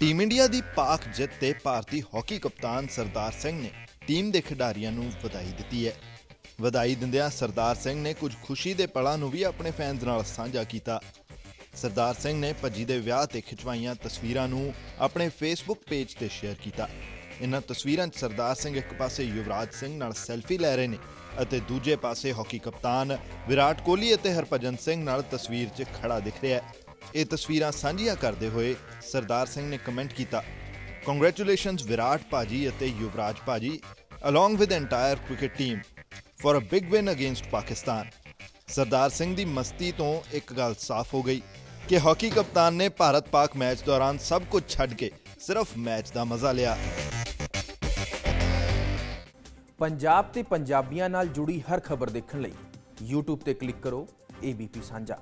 Team India ਦੀ ਪਾਕ ਜਿੱਤ ਤੇ ਭਾਰਤੀ ਹਾਕੀ ਕਪਤਾਨ ਸਰਦਾਰ ਸਿੰਘ ਨੇ ਟੀਮ ਦੇ ਖਿਡਾਰੀਆਂ ਨੂੰ ਵਧਾਈ ਦਿੱਤੀ ਹੈ। ਵਧਾਈ ਦਿੰਦਿਆਂ ਸਰਦਾਰ ਸਿੰਘ ਨੇ ਕੁਝ ਖੁਸ਼ੀ ਦੇ ਪਲਾਂ ਨੂੰ ਵੀ ਆਪਣੇ ਫੈਨਸ ਨਾਲ ਸਾਂਝਾ ਕੀਤਾ। ਸਰਦਾਰ ਸਿੰਘ ਨੇ ਭੱਜੀ ਦੇ ਵਿਆਹ ਤੇ ਖਿਚਵਾਈਆਂ ਤਸਵੀਰਾਂ ਨੂੰ ਆਪਣੇ ਫੇਸਬੁੱਕ ਪੇਜ ਤੇ ਸ਼ੇਅਰ ਕੀਤਾ। ਇਨ੍ਹਾਂ ਤਸਵੀਰਾਂ 'ਚ ਸਰਦਾਰ ਸਿੰਘ ਇੱਕ ਪਾਸੇ ਯੁਵਰਾਜ ਸਿੰਘ ਨਾਲ ਸੈਲਫੀ ਲੈ ਰਹੇ ਨੇ ਅਤੇ ਦੂਜੇ ਪਾਸੇ ਹਾਕੀ ਕਪਤਾਨ ਵਿਰਾਟ ਕੋਹਲੀ ਅਤੇ ਹਰਭਜਨ ਸਿੰਘ ਨਾਲ ਤਸਵੀਰ 'ਚ ਖੜਾ ਦਿਖ ਰਿਹਾ ਹੈ। ਇਹ ਤਸਵੀਰਾਂ ਸਾਂਝੀਆਂ ਕਰਦੇ ਹੋਏ ਸਰਦਾਰ ਸਿੰਘ ਨੇ ਕਮੈਂਟ ਕੀਤਾ। ਕੰਗ੍ਰੈਚੁਲੇਸ਼ਨਸ ਵਿਰਾਟ ਭਾਜੀ ਅਤੇ ਯੁਵਰਾਜ ਭਾਜੀ along with entire cricket team team a a win win Pakistan Sardar Singh ਦੀ ਮਸਤੀ ਤੋਂ ਇੱਕ ਗੱਲ ਸਾਫ਼ ਹੋ ਗਈ ਕਿ ਹਾਕੀ ਕਪਤਾਨ ਨੇ ਭਾਰਤ ਪਾਕ ਮੈਚ ਦੌਰਾਨ ਸਭ ਕੁਝ ਛੱਡ ਕੇ ਸਿਰਫ ਮੈਚ ਦਾ ਮਜ਼ਾ ਲਿਆ। ਪੰਜਾਬ ਤੇ ਪੰਜਾਬੀਆਂ ਨਾਲ ਜੁੜੀ ਹਰ ਖਬਰ ਦੇਖਣ ਲਈ YouTube ਤੇ ਕਲਿੱਕ ਕਰੋ ABP ਸਾਂਝਾ।